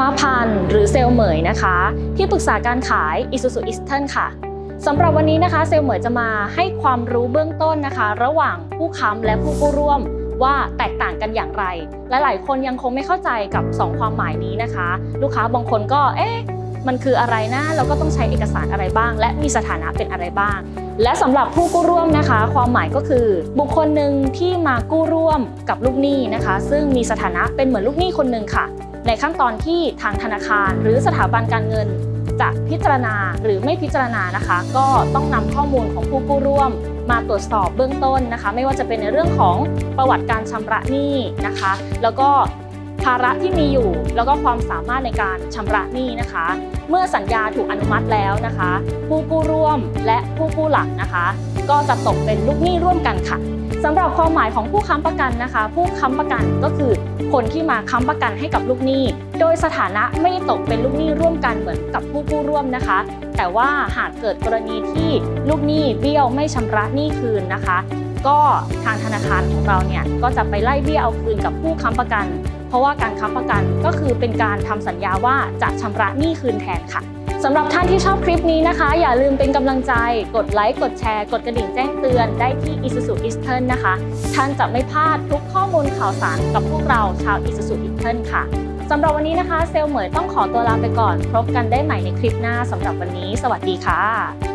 มาพันธ์หรือเซลเหมยนะคะ ที่ปรึกษาการขาย Isuzu Eastern ค่ะสำหรับวันนี้นะคะเซลเหมยจะมาให้ความรู้เบื้องต้นนะคะ ระหว่างผู้ค้ำและผู้กู้ร่วมว่าแตกต่างกันอย่างไร และหลายคนยังคงไม่เข้าใจกับ 2 ความหมายนี้นะคะ ลูกค้าบางคนก็เอ๊ะมันคืออะไรนะแล้วก็ต้องใช้เอกสารอะไรบ้าง และมีสถานะเป็นอะไรบ้าง และสำหรับผู้กู้ร่วมนะคะ ความหมายก็คือ บุคคลหนึ่งที่มากู้ร่วมกับลูกหนี้นะคะ ซึ่งมีสถานะเป็นเหมือนลูกหนี้คนหนึ่งค่ะ ในขั้นตอนที่ทางธนาคาร หรือสถาบันการเงิน จะพิจารณาหรือไม่พิจารณานะคะ ก็ต้องนำข้อมูลของผู้กู้ร่วม มาตรวจสอบเบื้องต้นนะคะ ไม่ว่าจะเป็นในเรื่องของประวัติการชำระหนี้นะคะ แล้วก็ภาระที่มีอยู่แล้วก็ความสามารถในการชำระหนี้นะคะ เมื่อสัญญาถูกอนุมัติแล้วนะคะ ผู้กู้ร่วมและผู้กู้หลักนะคะ ก็จะตกเป็นลูกหนี้ร่วมกันค่ะสำหรับความหมายของผู้ค้ำประกันนะคะ ผู้ค้ำประกันก็คือคนที่มาค้ำประกันให้กับลูกหนี้ โดยสถานะไม่ได้ตกเป็นลูกหนี้ร่วมกันเหมือนกับผู้กู้ร่วมนะคะ แต่ว่าหากเกิดกรณีที่ลูกหนี้เบี้ยวไม่ชำระหนี้คืนนะคะ ก็ทางธนาคารของเราเนี่ยก็จะไปไล่เบี้ยเอาคืนกับผู้ค้ำประกัน เพราะว่าการค้ำประกันก็คือเป็นการทำสัญญาว่าจะชำระหนี้คืนแทนค่ะ สำหรับท่านที่ชอบคลิปนี้นะคะ อย่าลืมเป็นกำลังใจ กดไลค์ กดแชร์ กดกระดิ่งแจ้งเตือนได้ที่ Isuzu Eastern นะคะ ท่านจะไม่พลาดทุกข้อมูลข่าวสารกับพวกเราชาว Isuzu Eastern ค่ะสำหรับวันนี้นะคะ เซลล์เหมยต้องขอตัวลาไปก่อน พบกันได้ใหม่ในคลิปหน้าสำหรับวันนี้ สวัสดีค่ะ